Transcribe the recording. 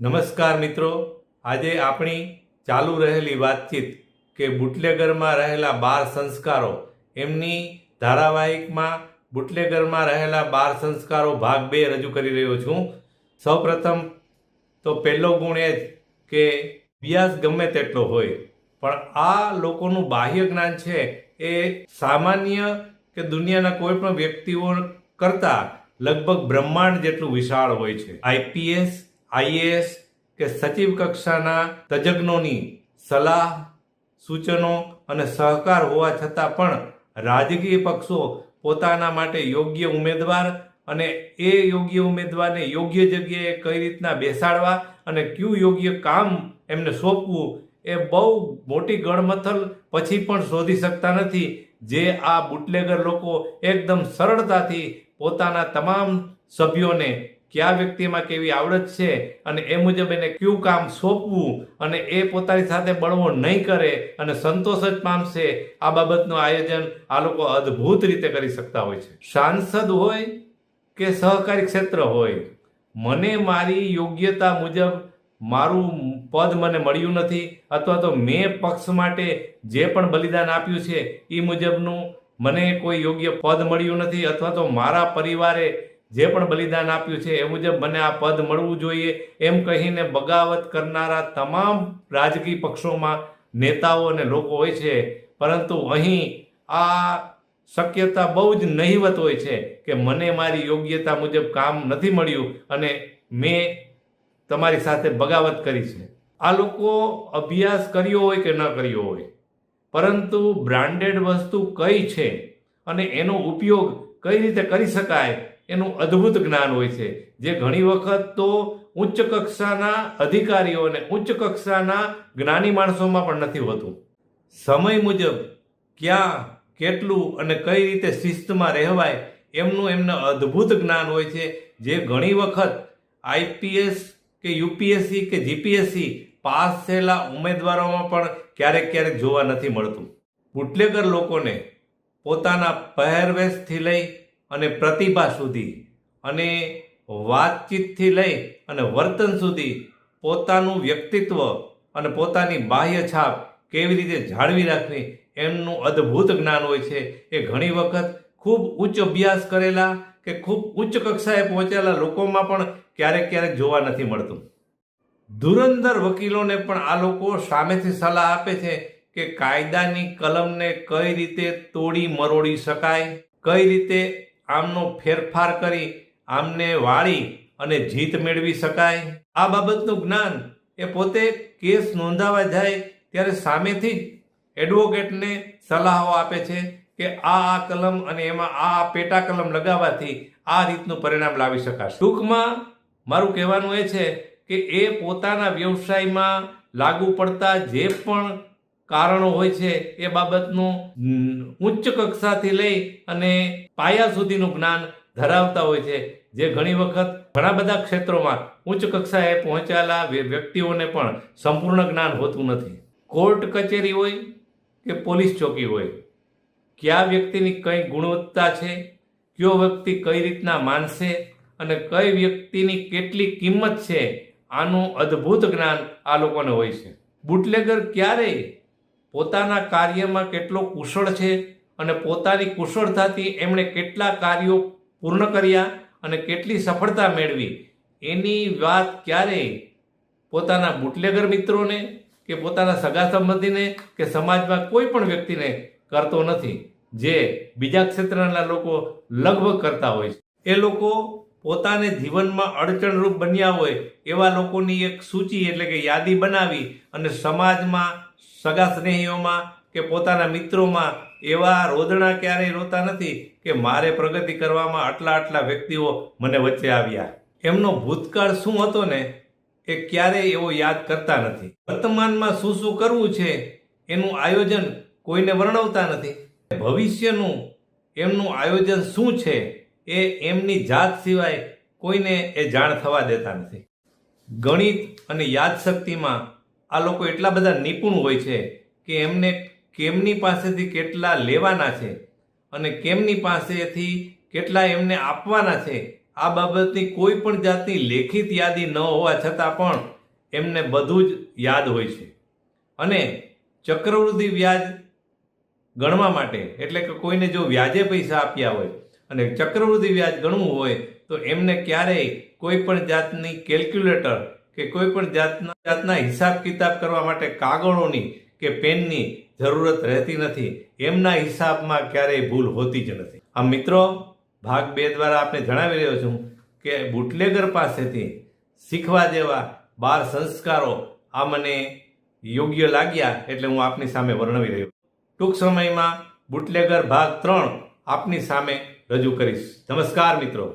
નમસ્કાર મિત્રો. આજે આપણી ચાલુ રહેલી વાતચીત કે બુટલેગરમાં રહેલા બાર સંસ્કારો, એમની ધારાવાહિકમાં બુટલેગરમાં રહેલા બાર સંસ્કારો ભાગ બે રજૂ કરી રહ્યો છું. સૌપ્રથમ તો પહેલો ગુણ એ જ કે વ્યાસ ગમે તેટલો હોય, પણ આ લોકોનું બાહ્ય જ્ઞાન છે એ સામાન્ય કે દુનિયાના કોઈ પણ વ્યક્તિઓ કરતાં લગભગ બ્રહ્માંડ જેટલું વિશાળ હોય છે. આઈપીએસ આઈએએસ કે સચિવ કક્ષાના તજજ્ઞોની સલાહ, સૂચનો અને સહકાર હોવા છતાં પણ રાજકીય પક્ષો પોતાના માટે યોગ્ય ઉમેદવાર અને એ યોગ્ય ઉમેદવારને યોગ્ય જગ્યાએ કઈ રીતના બેસાડવા અને કયું યોગ્ય કામ એમને સોંપવું એ બહુ મોટી ગણમથલ પછી પણ શોધી શકતા નથી. જે આ બુટલેગર લોકો એકદમ સરળતાથી પોતાના તમામ સભ્યોને કયા વ્યક્તિમાં કેવી આવડત છે અને એ મુજબ એને કયું કામ સોંપવું અને એ પોતાની સાથે બળવો નહીં કરે અને સંતોષ જ પામશે, આ બાબતનું આયોજન આ લોકો અદ્ભુત રીતે કરી શકતા હોય છે. સાંસદ હોય કે સહકારી ક્ષેત્ર હોય, મને મારી યોગ્યતા મુજબ મારું પદ મને મળ્યું નથી અથવા તો મેં પક્ષ માટે જે પણ બલિદાન આપ્યું છે એ મુજબનું મને કોઈ યોગ્ય પદ મળ્યું નથી અથવા તો મારા પરિવારે જે પણ બલિદાન આપ્યું છે એ મુજબ મને આ પદ મળવું જોઈએ એમ કહીને બગાવત કરનારા તમામ રાજકીય પક્ષોમાં નેતાઓ અને લોકો હોય છે. પરંતુ અહીં આ શક્યતા બહુ જ નહિવત હોય છે કે મને મારી યોગ્યતા મુજબ કામ નથી મળ્યું અને મેં તમારી સાથે બગાવત કરી છે. આ લોકો અભ્યાસ કર્યો હોય કે ન કર્યો હોય? પરંતુ બ્રાન્ડેડ વસ્તુ કઈ છે? અને એનો ઉપયોગ કઈ રીતે કરી શકાય? એનું અદ્ભુત જ્ઞાન હોય છે. જે ઘણી વખત તો ઉચ્ચ કક્ષાના અધિકારીઓ અને ઉચ્ચ કક્ષાના જ્ઞાની માણસોમાં પણ નથી હોતું. સમય મુજબ ક્યાં, કેટલું અને કઈ રીતે શિસ્તમાં રહેવાય એમનું એમને અદ્ભુત જ્ઞાન હોય છે. જે ઘણી વખત આઈપીએસ કે યુપીએસસી કે જીપીએસસી પાસ થયેલા ઉમેદવારોમાં પણ ક્યારેક ક્યારેક જોવા નથી મળતું. બુટલેગર લોકોને પોતાના પહેરવેશથી લઈ અને પ્રતિભા સુધી અને વાતચીતથી લઈ અને વર્તન સુધી પોતાનું વ્યક્તિત્વ અને પોતાની બાહ્ય છાપ કેવી રીતે જાળવી રાખવી એમનું અદ્ભુત જ્ઞાન હોય છે. એ ઘણી વખત ખૂબ ઉચ્ચ અભ્યાસ કરેલા કે ખૂબ ઉચ્ચ કક્ષાએ પહોંચેલા લોકોમાં પણ ક્યારેક ક્યારેક જોવા નથી મળતું. ધુરંધર વકીલોને પણ આ લોકો સામેથી સલાહ આપે છે કે કાયદાની કલમને કઈ રીતે તોડી મરોડી શકાય, કઈ રીતે આમનો ફેરફાર કરી, આમને વાળી અને જીત મેળવી શકાય. આ બાબતનું જ્ઞાન એ પોતે કેસ નોંધાવા જાય ત્યારે સામેથી જ એડવોકેટને સલાહો આપે છે કે આ આ કલમ અને એમાં આ પેટા કલમ લગાવવાથી આ રીતનું પરિણામ લાવી શકાશે. ટૂંકમાં મારું કહેવાનું એ છે કે એ પોતાના વ્યવસાયમાં લાગુ પડતા જે પણ કારણો હોય છે એ બાબતનું ઉચ્ચ કક્ષાથી લઈ અને પાયા સુધીનું જ્ઞાન ધરાવતા હોય છે. જે ઘણી વખત ઘણા બધા ક્ષેત્રોમાં ઉચ્ચ કક્ષાએ પહોંચેલા વ્યક્તિઓને પણ સંપૂર્ણ જ્ઞાન હોતું નથી. કોર્ટ કચેરી હોય કે પોલીસ ચોકી હોય, કયા વ્યક્તિની કઈ ગુણવત્તા છે, કયો વ્યક્તિ કઈ રીતના માનશે અને કઈ વ્યક્તિની કેટલી કિંમત છે, આનું અદ્ભુત જ્ઞાન આ લોકોને હોય છે. બુટલેગર ક્યારેય પોતાના કાર્યમાં કેટલો કુશળ છે અને પોતાની કુશળતાથી એમણે કેટલા કાર્યો પૂર્ણ કર્યા અને કેટલી સફળતા મેળવી, એની વાત ક્યારેય પોતાના બુટલેગર મિત્રોને કે પોતાના સગા સંબંધીને કે સમાજમાં કોઈ પણ વ્યક્તિને કરતો નથી, જે બીજા ક્ષેત્રના લોકો લગભગ કરતા હોય છે. એ લોકો પોતાને જીવનમાં અડચણરૂપ બન્યા હોય એવા લોકોની એક સૂચિ એટલે કે યાદી બનાવી અને સમાજમાં સગા સ્નેહીઓમાં કે પોતાના મિત્રોમાં એવા રોદણા ક્યારેય રોતા નથી કે મારે પ્રગતિ કરવામાં આટલા આટલા વ્યક્તિઓ મને વચ્ચે આવ્યા. એમનો ભૂતકાળ શું હતો ને એ ક્યારેય એવો યાદ કરતા નથી. વર્તમાનમાં શું શું કરવું છે એનું આયોજન કોઈને વર્ણવતા નથી. ભવિષ્યનું એમનું આયોજન શું છે એ એમની જાત સિવાય કોઈને એ જાણ થવા દેતા નથી. ગણિત અને યાદશક્તિમાં આ લોકો એટલા બધા નિપુણ હોય છે કે એમને કેમની પાસેથી કેટલા લેવાના છે અને કેમની પાસેથી કેટલા એમને આપવાના છે, આ બાબતની કોઈ પણ જાતની લેખિત યાદી ન હોવા છતાં પણ એમને બધું જ યાદ હોય છે. અને ચક્રવૃદ્ધિ વ્યાજ ગણવા માટે, એટલે કે કોઈને જો વ્યાજે પૈસા આપ્યા હોય અને ચક્રવૃદ્ધિ વ્યાજ ગણવું હોય, તો એમને ક્યારેય કોઈ પણ જાતની કેલ્ક્યુલેટર કે કોઈ પણ જાતના જાતના હિસાબ કિતાબ કરવા માટે કાગળોની કે પેનની જરૂરત રહેતી નથી, એમના હિસાબમાં ક્યારેય ભૂલ હોતી જ નથી. આ મિત્રો, ભાગ બે દ્વારા આપને જણાવી રહ્યો છું કે બુટલેગર પાસેથી શીખવા જેવા બાર સંસ્કારો આ મને યોગ્ય લાગ્યા એટલે હું આપની સામે વર્ણવી રહ્યો. ટૂંક સમયમાં બુટલેગર ભાગ ત્રણ આપની સામે રજૂ કરીશ. નમસ્કાર મિત્રો.